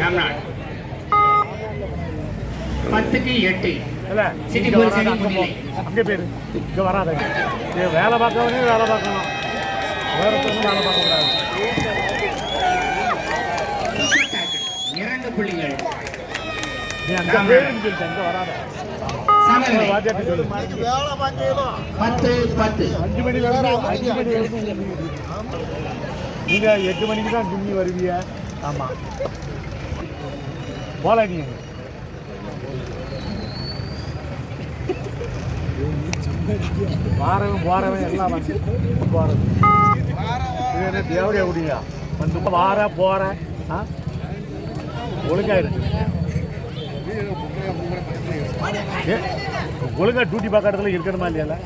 ராம்நாத். பத்துக்கு எட்டு. இல்ல சிட்டி போலீஸ். முன்னிலை. அங்கே போயிரு இங்க வராத. வேலை பார்க்கவனே வேலை பார்க்கணும். வேற வேலை பார்க்க கூடாது. இரண்டு புள்ளிகள். பத்து பத்து. அஞ்சு இருந்து அஞ்சு மணி வரைக்கும் நீங்க எட்டு மணிக்கு தான் ஜிம்மி வருவீங்க. ஆமா. போல நீ வாரவன் போறவன் எல்லாம் வந்து போறது இது என்ன தேவடைய முடியா வந்து வார போற. ஆ? ஒழுங்காயிருக்கு ஏ, ஒழுங்கா டியூட்டி பார்க்க இடத்துல இருக்கணுமா இல்லையா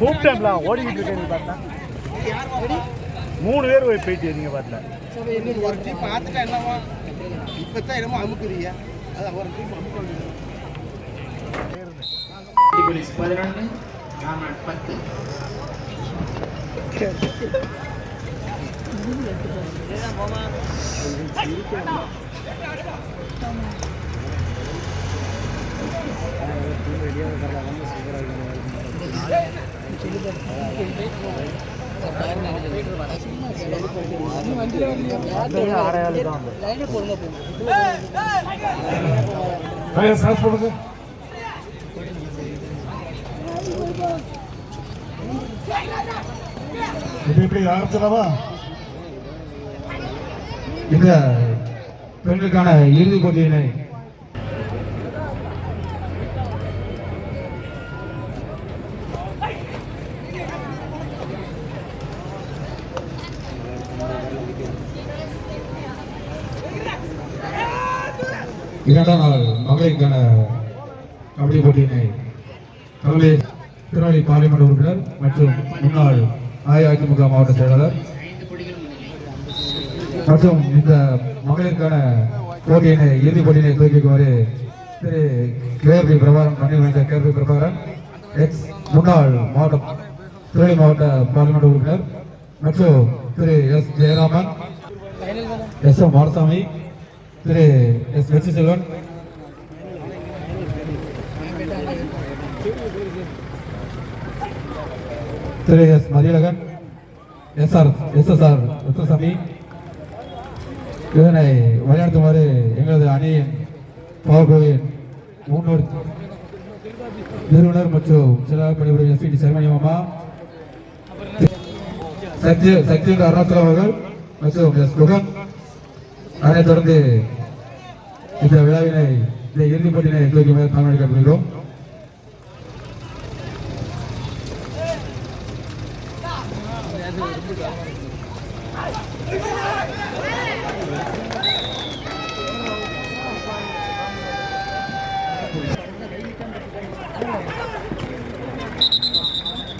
கூப்பிட்டேன்ல ஓடிக்கிட்டு இருக்கேன் நீ பார்த்தா. மூணு பேர் போய் போயிட்டு நீங்க பார்த்தா? என்னவா இப்பதான் என்னமோ அமுக்குறீங்க அது ஒரு போலீஸ் பதினொன்று ராம்நாத் பத்து ஆடையாளு தான் ஸ்டார்ட் இப்படி ஆரம்பிச்சிடவா இந்த பெண்களுக்கான இறுதிப் போட்டியினை இரண்டாம் நாள் மகளிருக்கான கபடி போட்டியினை கல்வி திருநெல்வேலி பார்லிமெண்ட் உறுப்பினர் மற்றும் முன்னாள் அஇஅதிமுக மாவட்ட செயலாளர் மற்றும் இந்த மகளிருக்கான போட்டியினை இறுதிப் போட்டியினை துவக்கிக்குமாறு திரு கேபி பிரபாகரன் நன்றி வாய்ந்த கேபி பிரபாகரன் எக்ஸ் முன்னாள் மாவட்ட திருநெல்வேலி மாவட்ட பார்லிமெண்ட் உறுப்பினர் மற்றும் திரு S Jayaraman S M Marasamy திரு எஸ் வெற்றி செல்வன் திரு S Mathiyazhagan S R S S R Ratnasamy இதனை வழிநடத்துமாறு எங்களது அணியின் பவர்கோவின் முன்னோடி நிறுவனர் மற்றும் செயலாளர் பணிபுரியும் எஸ்பிடி சர்மணி மாமா சக்தி சக்தி அருணாச்சலம் அவர்கள் மற்றும் எஸ் குகன் அதனைத் தொடர்ந்து இந்த விழாவினை இந்த இறுதிப் போட்டியினை துவக்கி தமிழக கருதுகிறோம்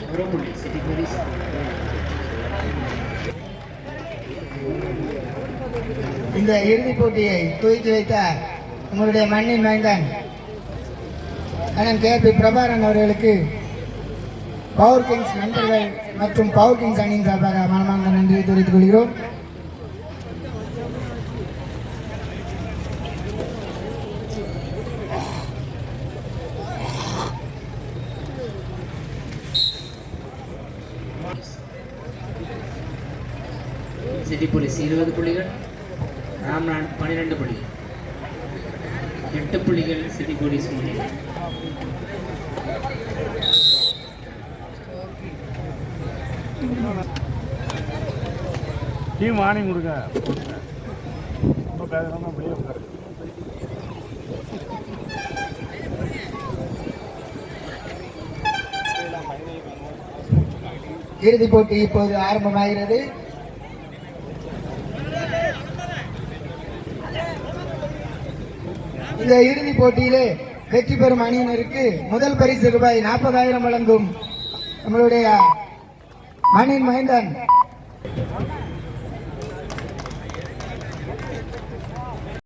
ஒரு புள்ளி சிட்டி போலீஸ் இந்த இறுதிப் போட்டியை துவக்கி வைத்த உங்களுடைய மண்ணின் மைந்தன் அண்ணன் கே பி பிரபாரன் அவர்களுக்கு பவர் கிங்ஸ் நண்பர்கள் மற்றும் பவர் கிங்ஸ் அணியின் சார்பாக மனமார்ந்த நன்றியை தெரிவித்துக் கொள்கிறோம். சிட்டி போலீஸ் இருபது புள்ளிகள். ராம்நாத் பன்னிரெண்டு புள்ளிகள் எட்டு புள்ளிகள் சிட்டி போலீஸ் முன்னிலை டீம் வார்னிங் கொடுங்க ரொம்ப பேசுறாம அப்படியே உட்காரு. இறுதிப் போட்டி இப்போது ஆரம்பமாகிறது. இந்த இறுதிப் போட்டியிலே வெற்றி பெறும் அணியினருக்கு முதல் பரிசு ரூபாய் நாற்பதாயிரம் வழங்கும் நம்மளுடைய மணின் மைந்தன்